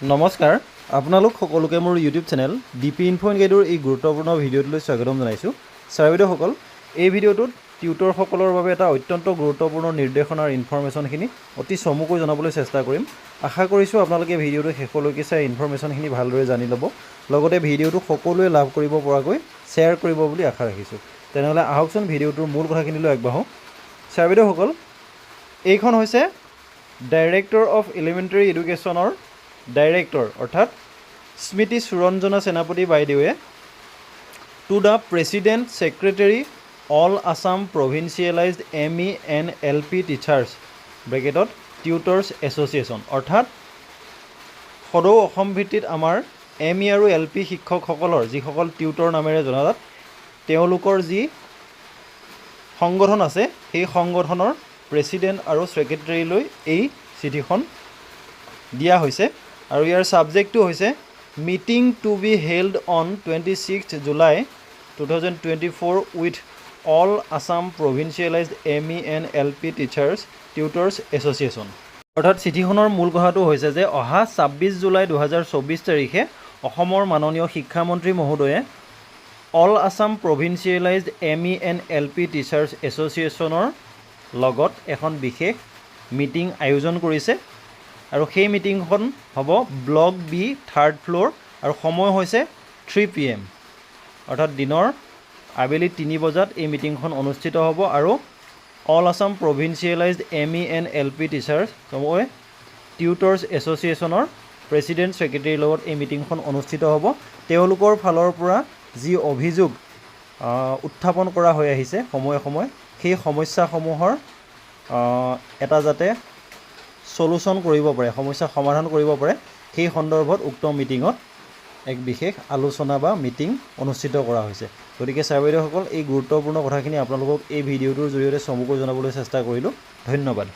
নমস্কাৰ আপোনালোক সকলোকে মোৰ YouTube channel D P info গাইডৰ এই গুৰুত্বপূৰ্ণ ভিডিঅ'টোলৈ স্বাগতম জনাইছোঁ। ছাৰ বাইদেউসকল এই ভিডিঅ'টোত টিউটৰসকলৰ বাবে এটা অত্যন্ত গুৰুত্বপূৰ্ণ নিৰ্দেশনাৰ ইনফৰ্মেশ্যনখিনি অতি চমুকৈ জনাবলৈ চেষ্টা কৰিম। আশা কৰিছোঁ আপোনালোকে ভিডিঅ'টো শেষলৈকে চাই ইনফৰ্মেশ্যনখিনি ভালদৰে জানি ল'ব। লগতে ভিডিঅ'টো সকলোৱে লাভ কৰিব পৰাকৈ শ্বেয়াৰ কৰিব বুলি আশা ৰাখিছোঁ। তেনেহ'লে আহকচোন ভিডিঅ'টোৰ মূল কথাখিনিলৈ আগবাঢ়োঁ। ছাৰ বাইদেউসকল এইখন হৈছে ডাইৰেক্টৰ অফ এলিমেণ্টাৰী এডুকেশ্যনৰ ডাইৰেক্টৰ, অৰ্থাৎ স্মৃতি সুৰঞ্জনা সেনাপতি বাইদেৱে to the president secretary all Assam provincialised M E N L P teachers ব্ৰেকেটত tutors association অৰ্থাৎ সদৌ অসম ভিত্তিত আমাৰ এম ই আৰু এল পি শিক্ষকসকলৰ যিসকল টিউটৰ নামেৰে জনাজাত, তেওঁলোকৰ যি সংগঠন আছে, সেই সংগঠনৰ প্ৰেচিডেণ্ট আৰু ছেক্ৰেটেৰীলৈ এই চিঠিখন দিয়া হৈছে। আৰু ইয়াৰ ছাবজেক্টটো হৈছে meeting to be held on twenty six July two thousand twenty four with all Assam provincialised M E N L P teachers tutors association অৰ্থাৎ চিঠিখনৰ মূল কথাটো হৈছে যে অহা ছাব্বিছ জুলাই দুহেজাৰ চৌবিছ তাৰিখে অসমৰ মাননীয় শিক্ষামন্ত্ৰী মহোদয়ে all Assam provincialised M E N L P teachers এছ'চিয়েশ্যনৰ লগত এখন বিশেষ মিটিং আয়োজন কৰিছে। আৰু সেই মিটিংখন হ'ব ব্লক বি থাৰ্ড ফ্ল'ৰ আৰু সময় হৈছে থ্ৰী পি এম। অৰ্থাৎ দিনৰ আবেলি তিনি বজাত এই মিটিংখন অনুষ্ঠিত হ'ব আৰু all Assam provincialised M E N L P teachers সময় টিউটৰ্ছ এছ'চিয়েশ্যনৰ প্ৰেচিডেণ্ট ছেক্ৰেটেৰীৰ লগত এই মিটিংখন অনুষ্ঠিত হ'ব। তেওঁলোকৰ ফালৰ পৰা যি অভিযোগ উত্থাপন কৰা হৈ আহিছে সময়ে সময়ে সেই সমস্যাসমূহৰ এটা যাতে চলুচন কৰিব পাৰে সমস্যা সমাধান কৰিব পাৰে সেই সন্দৰ্ভত উক্ত মিটিঙত এক বিশেষ আলোচনা বা মিটিং অনুষ্ঠিত কৰা হৈছে। গতিকে ছাৰ বাইদেউসকল এই গুৰুত্বপূৰ্ণ কথাখিনি আপোনালোকক এই ভিডিঅ'টোৰ জৰিয়তে চমুকৈ জনাবলৈ চেষ্টা কৰিলোঁ। ধন্যবাদ।